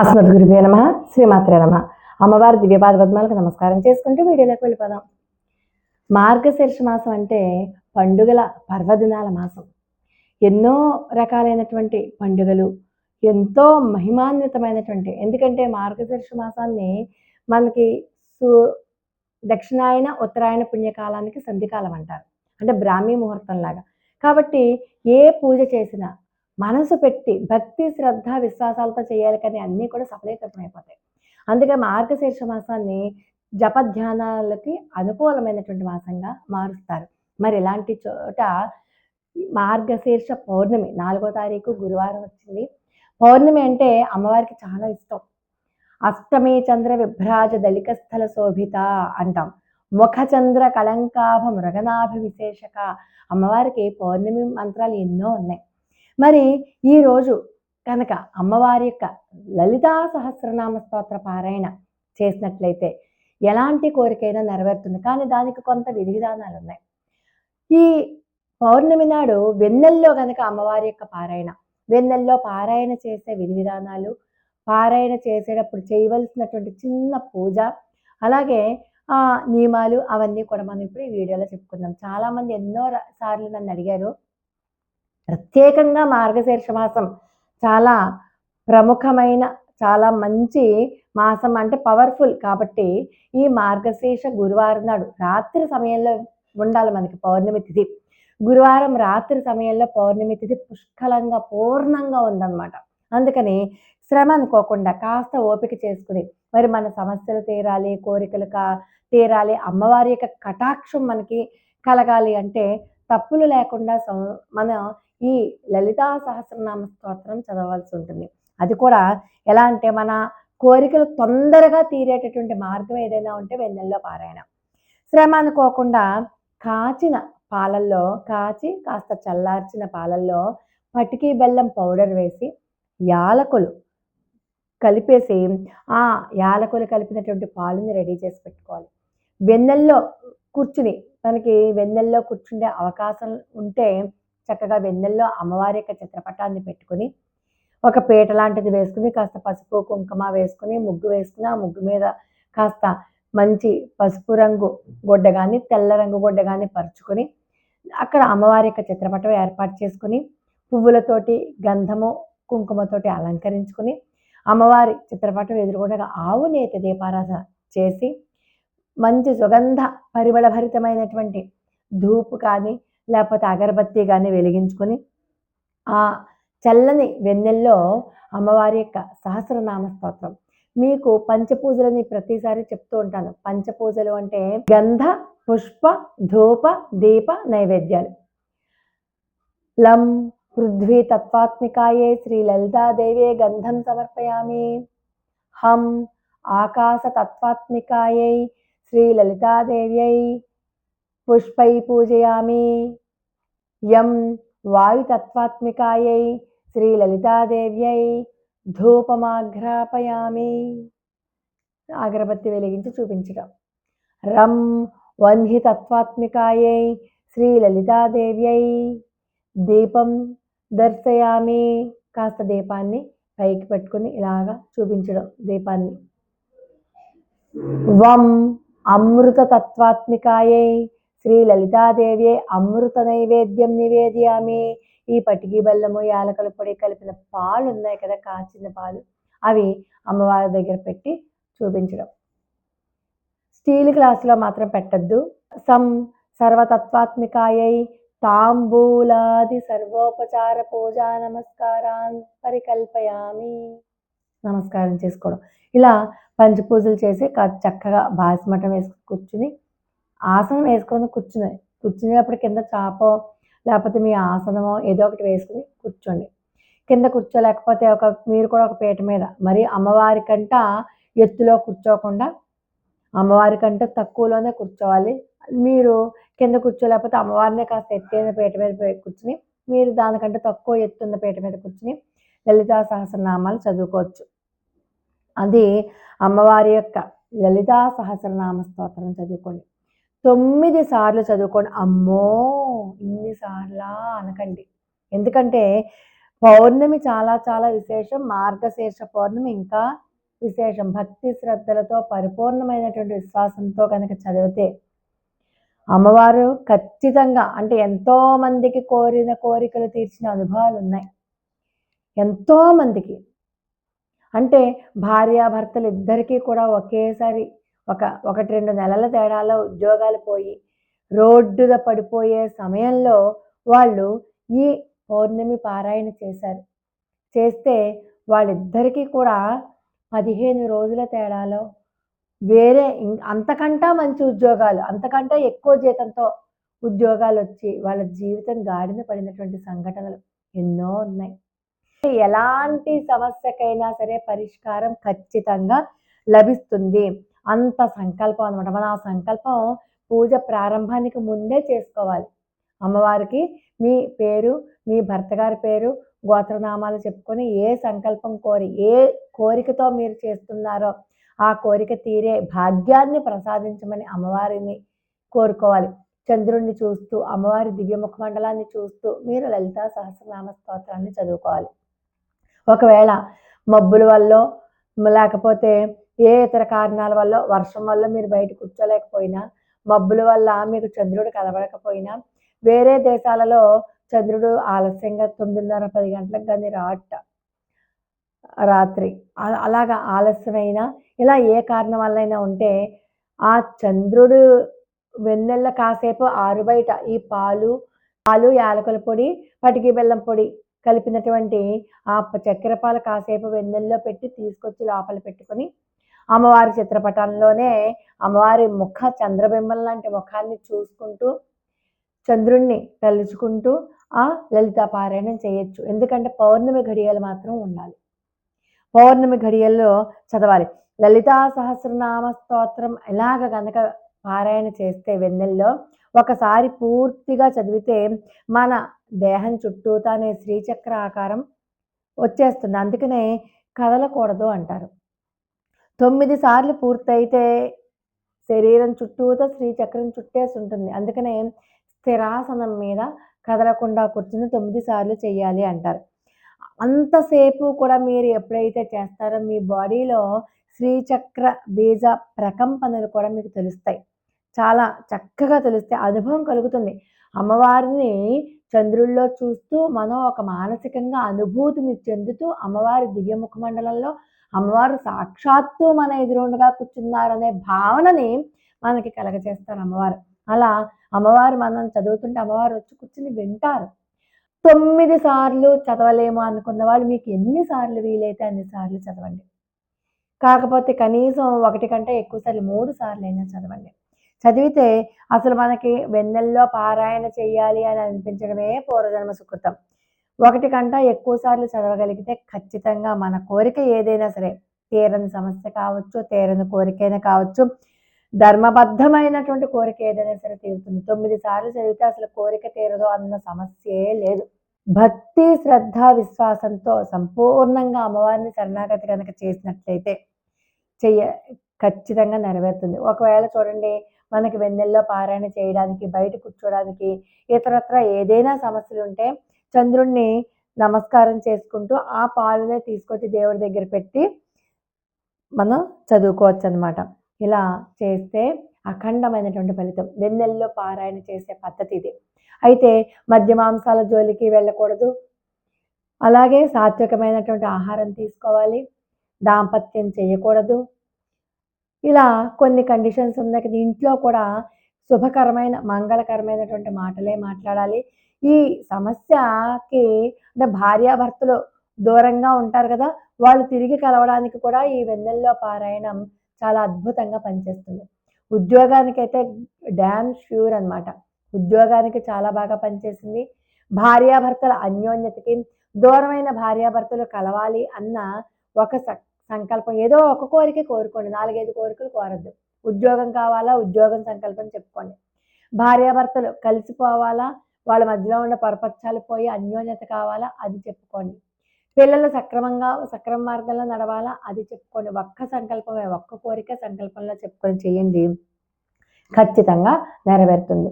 అస్మద్గురుభే నమ శ్రీమాత్రే నమ. అమ్మవారి దివ్యపాద పద్మాలకు నమస్కారం చేసుకుంటూ వీడియోలోకి వెళ్ళిపోదాం. మార్గశీర్ష మాసం అంటే పండుగల పర్వదినాల మాసం. ఎన్నో రకాలైనటువంటి పండుగలు ఎంతో మహిమాన్వితమైనటువంటి ఎందుకంటే మార్గశీర్ష మాసాన్ని మనకి సు దక్షిణాయన ఉత్తరాయణ పుణ్యకాలానికి సంధికాలం అంటారు. అంటే బ్రాహ్మీ ముహూర్తం లాగా కాబట్టి ఏ పూజ చేసినా మనసు పెట్టి భక్తి శ్రద్ధ విశ్వాసాలతో చేయాలి కానీ అన్నీ కూడా సఫలీకృతం అయిపోతాయి అందుకే మార్గశీర్ష మాసాన్ని జపధ్యానాలకి అనుకూలమైనటువంటి మాసంగా మారుస్తారు. మరి ఇలాంటి చోట మార్గశీర్ష పౌర్ణమి నాలుగో తారీఖు గురువారం వచ్చింది. పౌర్ణమి అంటే అమ్మవారికి చాలా ఇష్టం. అష్టమి చంద్ర విభ్రాజ దళిక స్థల శోభిత అంటాం. ముఖచంద్ర కళంకాభ మృగనాభ విశేషక అమ్మవారికి పౌర్ణమి మంత్రాలు ఎన్నో ఉన్నాయి. మరి ఈరోజు కనుక అమ్మవారి యొక్క లలితా సహస్రనామ స్తోత్ర పారాయణ చేసినట్లయితే ఎలాంటి కోరికైనా నెరవేరుతుంది. కానీ దానికి కొంత విధి విధానాలు ఉన్నాయి. ఈ పౌర్ణమి నాడు వెన్నెల్లో కనుక అమ్మవారి యొక్క పారాయణ వెన్నెల్లో పారాయణ చేసే విధి విధానాలు పారాయణ చేసేటప్పుడు చేయవలసినటువంటి చిన్న పూజ అలాగే ఆ నియమాలు అవన్నీ కూడా మనం ఇప్పుడు ఈ వీడియోలో చెప్పుకుందాం. చాలామంది ఎన్నో సార్లు నన్ను అడిగారు ప్రత్యేకంగా మార్గశీర్ష మాసం చాలా ప్రముఖమైన చాలా మంచి మాసం అంటే పవర్ఫుల్ కాబట్టి ఈ మార్గశీర్ష గురువారం నాడు రాత్రి సమయంలో ఉండాలి మనకి పౌర్ణమి తిథి. గురువారం రాత్రి సమయంలో పౌర్ణమి తిథి పుష్కలంగా పూర్ణంగా ఉందన్నమాట. అందుకని శ్రమ అనుకోకుండా కాస్త ఓపిక చేసుకుని మరి మన సమస్యలు తీరాలి కోరికలు కా తీరాలి అమ్మవారి యొక్క కటాక్షం మనకి కలగాలి అంటే తప్పులు లేకుండా మనం ఈ లలితా సహస్రనామ స్తోత్రం చదవాల్సి ఉంటుంది. అది కూడా ఎలా అంటే మన కోరికలు తొందరగా తీరేటటువంటి మార్గం ఏదైనా ఉంటే వెన్నెల్లో పారాయణ. శ్రమ అనుకోకుండా కాచిన పాలల్లో కాచి కాస్త చల్లార్చిన పాలల్లో పటికి బెల్లం పౌడర్ వేసి యాలకులు కలిపేసి ఆ యాలకులు కలిపినటువంటి పాలుని రెడీ చేసి పెట్టుకోవాలి. వెన్నెల్లో కూర్చుని మనకి వెన్నెల్లో కూర్చుండే అవకాశం ఉంటే చక్కగా వెన్నెల్లో అమ్మవారి యొక్క చిత్రపటాన్ని పెట్టుకుని ఒక పీట లాంటిది వేసుకుని కాస్త పసుపు కుంకుమ వేసుకుని ముగ్గు వేసుకుని ఆ ముగ్గు మీద కాస్త మంచి పసుపు రంగు గుడ్డ కానీ తెల్ల రంగు గుడ్డ కానీ పరుచుకొని అక్కడ అమ్మవారి యొక్క చిత్రపటం ఏర్పాటు చేసుకుని పువ్వులతోటి గంధము కుంకుమతోటి అలంకరించుకుని అమ్మవారి చిత్రపటం ఎదురుకుండా ఆవు నేత దీపారాధన చేసి మంచి సుగంధ పరిమళభరితమైనటువంటి ధూపు కానీ లేకపోతే అగరబత్తి కానీ వెలిగించుకొని ఆ చల్లని వెన్నెల్లో అమ్మవారి యొక్క సహస్రనామ స్తోత్రం. మీకు పంచపూజలని ప్రతిసారి చెప్తూ ఉంటాను. పంచపూజలు అంటే గంధ పుష్ప ధూప దీప నైవేద్యాలు. లం పృథ్వీ తత్వాత్మికాయే శ్రీ లలితాదేవే గంధం సమర్పయామి. హం ఆకాశ తత్వాత్మికాయై శ్రీ లలితాదేవ్యై పుష్పై పూజయామి. యం వాయుతత్వాత్మికాయై శ్రీలలితాదేవ్యై ధూపమాఘ్రాపయామి అగరబత్తి వెలిగించి చూపించడం రం వన్హి తత్వాత్మికాయై శ్రీలలితాదేవ్యై దీపం దర్శయామి కాస్త దీపాన్ని పైకి పెట్టుకుని ఇలాగా చూపించడం దీపాన్ని వం అమృత తత్వాత్మికాయై శ్రీ లలితాదేవియే అమృత నైవేద్యం నివేదియామి. ఈ పటికి బెల్లము యాలకల పొడి కలిపిన పాలు ఉన్నాయి కదా కాచిన పాలు. అవి అమ్మవారి దగ్గర పెట్టి చూపించడం. స్టీల్ గ్లాసులో మాత్రం పెట్టద్దు. సం సర్వతత్వాత్మికాయై తాంబూలాది సర్వోపచార పూజా నమస్కారాన్ పరికల్పయామి. నమస్కారం చేసుకోవడం. ఇలా పంచపూజలు చేసి చక్కగా బాస్మటం వేసుకుని కూర్చుని ఆసనం వేసుకొని కూర్చుని కూర్చునేటప్పుడు కింద చాపో లేకపోతే మీ ఆసనమో ఏదో ఒకటి వేసుకుని కూర్చోండి. కింద కూర్చోలేకపోతే ఒక మీరు కూడా ఒక పీట మీద. మరి అమ్మవారి కంట ఎత్తులో కూర్చోకుండా అమ్మవారి కంటే తక్కువలోనే కూర్చోవాలి. మీరు కింద కూర్చోలేకపోతే అమ్మవారినే కాస్త ఎత్తైన పీట మీద కూర్చుని మీరు దానికంటే తక్కువ ఎత్తున్న పీట మీద కూర్చుని లలితా సహస్రనామాలు చదువుకోవచ్చు. అది అమ్మవారి యొక్క లలితా సహస్రనామ స్తోత్రం చదువుకోండి. తొమ్మిది సార్లు చదువుకోండి. అమ్మో! ఇన్నిసార్లా అనకండి. ఎందుకంటే పౌర్ణమి చాలా చాలా విశేషం మార్గశీర్ష పౌర్ణమి ఇంకా విశేషం. భక్తి శ్రద్ధలతో పరిపూర్ణమైనటువంటి విశ్వాసంతో కనుక చదివితే అమ్మవారు ఖచ్చితంగా అంటే ఎంతో మందికి కోరిన కోరికలు తీర్చిన అనుభవాలు ఉన్నాయి. ఎంతో మందికి. అంటే భార్యాభర్తలు ఇద్దరికీ కూడా ఒకేసారి ఒక ఒకటి రెండు నెలల తేడాలో ఉద్యోగాలు పోయి రోడ్డుద పడిపోయే సమయంలో వాళ్ళు ఈ పౌర్ణమి పారాయణ చేశారు. చేస్తే వాళ్ళిద్దరికీ కూడా పదిహేను రోజుల తేడాలో వేరే అంతకంటా మంచి ఉద్యోగాలు అంతకంటే ఎక్కువ జీతంతో ఉద్యోగాలు వచ్చి వాళ్ళ జీవితం గాడిన పడినటువంటి సంఘటనలు ఎన్నో ఉన్నాయి. ఎలాంటి సమస్యకైనా సరే పరిష్కారం ఖచ్చితంగా లభిస్తుంది. అంత సంకల్పం అనమాట మన ఆ సంకల్పం పూజ ప్రారంభానికి ముందే చేసుకోవాలి. అమ్మవారికి మీ పేరు మీ భర్త గారి పేరు గోత్రనామాలు చెప్పుకొని ఏ సంకల్పం కోరి ఏ కోరికతో మీరు చేస్తున్నారో ఆ కోరిక తీరే భాగ్యాన్ని ప్రసాదించమని అమ్మవారిని కోరుకోవాలి. చంద్రుణ్ణి చూస్తూ అమ్మవారి దివ్యముఖ మండలాన్ని చూస్తూ మీరు లలిత సహస్రనామ స్తోత్రాన్ని చదువుకోవాలి. ఒకవేళ మబ్బుల వల్ల లేకపోతే ఏ ఇతర కారణాల వల్ల వర్షం వల్ల మీరు బయట కూర్చోలేకపోయినా మబ్బుల వల్ల మీకు చంద్రుడు కనబడకపోయినా వేరే దేశాలలో చంద్రుడు ఆలస్యంగా తొమ్మిదిన్నర పది గంటలకు కానీ రాట రాత్రి. అలాగా ఆలస్యమైన ఇలా ఏ కారణం వల్లైనా ఉంటే ఆ చంద్రుడు వెన్నెల్ల కాసేపు ఆరు బయట ఈ పాలు పాలు యాలకుల పొడి పటికి బెల్లం పొడి కలిపినటువంటి ఆ చక్కెర పాలు కాసేపు వెన్నెల్లో పెట్టి తీసుకొచ్చి లోపల పెట్టుకొని అమ్మవారి చిత్రపటంలోనే అమ్మవారి ముఖ చంద్రబింబం లాంటి ముఖాన్ని చూసుకుంటూ చంద్రుణ్ణి తలుచుకుంటూ ఆ లలిత పారాయణం చేయొచ్చు. ఎందుకంటే పౌర్ణమి ఘడియలు మాత్రం ఉండాలి. పౌర్ణమి ఘడియల్లో చదవాలి. లలితా సహస్రనామ స్తోత్రం ఎలాగ కనుక పారాయణ చేస్తే వెన్నెల్లో ఒకసారి పూర్తిగా చదివితే మన దేహం చుట్టూతానే శ్రీచక్ర ఆకారం వచ్చేస్తుంది. అందుకనే కదలకూడదు అంటారు. తొమ్మిది సార్లు పూర్తయితే శరీరం చుట్టూతో శ్రీచక్రం చుట్టేసి ఉంటుంది. అందుకనే స్థిరాసనం మీద కదలకుండా కూర్చుని తొమ్మిది సార్లు చేయాలి అంటారు. అంతసేపు కూడా మీరు ఎప్పుడైతే చేస్తారో మీ బాడీలో శ్రీచక్ర బీజ ప్రకంపనలు కూడా మీకు తెలుస్తాయి. చాలా చక్కగా తెలిస్తే అనుభవం కలుగుతుంది. అమ్మవారిని చంద్రుల్లో చూస్తూ మనం ఒక మానసికంగా అనుభూతిని చెందుతూ అమ్మవారి దివ్యముఖ మండలంలో అమ్మవారు సాక్షాత్తు మన ఎదురుండగా కూర్చున్నారనే భావనని మనకి కలగచేస్తారు అమ్మవారు. అలా అమ్మవారు మనం చదువుతుంటే అమ్మవారు వచ్చి కూర్చుని వింటారు. తొమ్మిది సార్లు చదవలేము అనుకున్న వాళ్ళు మీకు ఎన్నిసార్లు వీలైతే అన్ని సార్లు చదవండి. కాకపోతే కనీసం ఒకటి కంటే ఎక్కువ సార్లు మూడు సార్లు అయినా చదవండి. చదివితే అసలు మనకి వెన్నెల్లో పారాయణ చేయాలి అని అనిపించడమే పూర్వజన్మ సుకృతం. ఒకటి కంట ఎక్కువ సార్లు చదవగలిగితే ఖచ్చితంగా మన కోరిక ఏదైనా సరే తీరని సమస్య కావచ్చు తీరని కోరికైనా కావచ్చు ధర్మబద్ధమైనటువంటి కోరిక ఏదైనా సరే తీరుతుంది. తొమ్మిది సార్లు చదివితే అసలు కోరిక తీరదు అన్న సమస్యే లేదు. భక్తి శ్రద్ధ విశ్వాసంతో సంపూర్ణంగా అమ్మవారిని శరణాగతి కనుక చేసినట్లయితే చెయ్య ఖచ్చితంగా నెరవేరుతుంది. ఒకవేళ చూడండి మనకి వెన్నెల్లో పారాయణ చేయడానికి బయట కూర్చోడానికి ఇతరత్ర ఏదైనా సమస్యలు ఉంటే చంద్రుణ్ణి నమస్కారం చేసుకుంటూ ఆ పాలనే తీసుకొచ్చి దేవుడి దగ్గర పెట్టి మనం చదువుకోవచ్చు అనమాట ఇలా చేస్తే అఖండమైనటువంటి ఫలితం. వెన్నెల్లో పారాయణ చేసే పద్ధతి ఇది. అయితే మద్య మాంసాల జోలికి వెళ్ళకూడదు. అలాగే సాత్వికమైనటువంటి ఆహారం తీసుకోవాలి. దాంపత్యం చేయకూడదు. ఇలా కొన్ని కండిషన్స్ ఉన్నాయి కదా ఇంట్లో కూడా శుభకరమైన మంగళకరమైనటువంటి మాటలే మాట్లాడాలి. ఈ సమస్యకి అంటే భార్యాభర్తలు దూరంగా ఉంటారు కదా వాళ్ళు తిరిగి కలవడానికి కూడా ఈ వెన్నెల్లో పారాయణం చాలా అద్భుతంగా పనిచేస్తుంది. ఉద్యోగానికైతే డ్యామ్ ష్యూర్ అనమాట ఉద్యోగానికి చాలా బాగా పనిచేసింది. భార్యాభర్తల అన్యోన్యతకి దూరమైన భార్యాభర్తలు కలవాలి అన్న ఒక సంకల్పం. ఏదో ఒక కోరిక కోరుకోండి. నాలుగైదు కోరికలు కోరద్దు. ఉద్యోగం కావాలా? ఉద్యోగం సంకల్పం చెప్పుకోండి. భార్యాభర్తలు కలిసిపోవాలా? వాళ్ళ మధ్యలో ఉన్న పరపక్షాలు పోయి అన్యోన్యత కావాలా? అది చెప్పుకోండి. పిల్లలు సక్రమంగా సక్రమ మార్గంలో నడవాలా? అది చెప్పుకోండి. ఒక్క సంకల్పమే ఒక్క కోరిక సంకల్పంలో చెప్పుకొని చేయండి. ఖచ్చితంగా నెరవేరుతుంది.